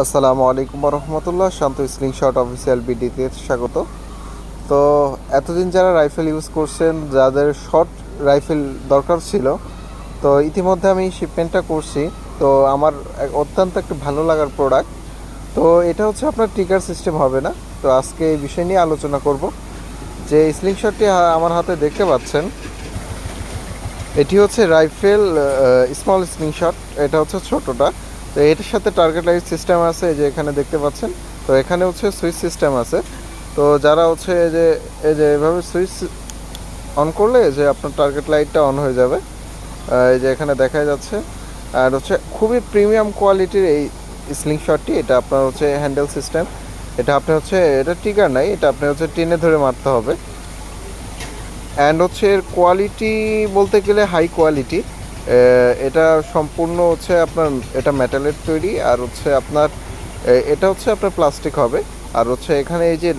আসসালামু আলাইকুম রহমতুল্লাহ শান্ত screenshot official বিডিতে স্বাগত। তো এতদিন যারা রাইফেল ইউজ করছেন, যাদের শর্ট রাইফেল দরকার ছিল, তো ইতিমধ্যে আমি শিপমেন্টটা করছি। তো আমার অত্যন্ত একটা ভালো লাগার প্রোডাক্ট তো এটা হচ্ছে আপনার টিকার সিস্টেম হবে না। তো আজকে এই বিষয় নিয়ে আলোচনা করব। যে স্লিংশটটি আমার হাতে দেখতে পাচ্ছেন, এটি হচ্ছে রাইফেল স্মল স্ক্রিনশট এটা হচ্ছে ছোটটা। তো এটার সাথে টার্গেট লাইট সিস্টেম আছে যে এখানে দেখতে পাচ্ছেন। তো এখানে হচ্ছে সুইচ সিস্টেম আছে। তো যারা হচ্ছে এই যে এই যে এভাবে সুইচ অন করলে যে আপনার টার্গেট লাইটটা অন হয়ে যাবে। এই যে এখানে দেখা যাচ্ছে। আর হচ্ছে খুবই প্রিমিয়াম কোয়ালিটির এই স্লিংশটটি এটা আপনার হচ্ছে হ্যান্ডেল সিস্টেম এটা আপনি হচ্ছে, এটা টিকার নাই, এটা আপনি হচ্ছে টেনে ধরে মারতে হবে। অ্যান্ড হচ্ছে এর কোয়ালিটি বলতে গেলে হাই কোয়ালিটি এটা সম্পূর্ণ হচ্ছে আপনার, এটা মেটালের তৈরি, আর হচ্ছে আপনার এটা হচ্ছে আপনার প্লাস্টিক হবে। আর হচ্ছে এখানে এই যে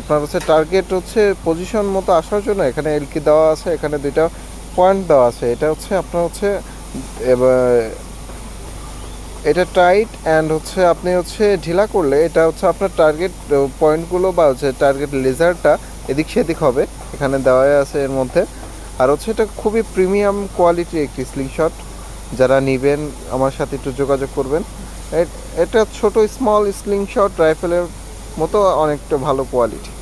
আপনার হচ্ছে টার্গেট হচ্ছে পজিশন মতো আসার জন্য এখানে এলকি দেওয়া আছে, এখানে দুইটা পয়েন্ট দেওয়া আছে। এটা হচ্ছে আপনার হচ্ছে এটা টাইট অ্যান্ড হচ্ছে আপনি হচ্ছে ঢিলা করলে এটা হচ্ছে আপনার টার্গেট পয়েন্টগুলো বা হচ্ছে টার্গেট লেজারটা এদিক সেদিক হবে। এখানে দেওয়া আছে এর মধ্যে। আর হচ্ছে এটা খুবই প্রিমিয়াম কোয়ালিটির একটি স্লিংশট যারা নেবেন, আমার সাথে একটু যোগাযোগ করবেন। এটা ছোট স্মল স্লিংশট রাইফেলের মতো অনেকটা ভালো কোয়ালিটি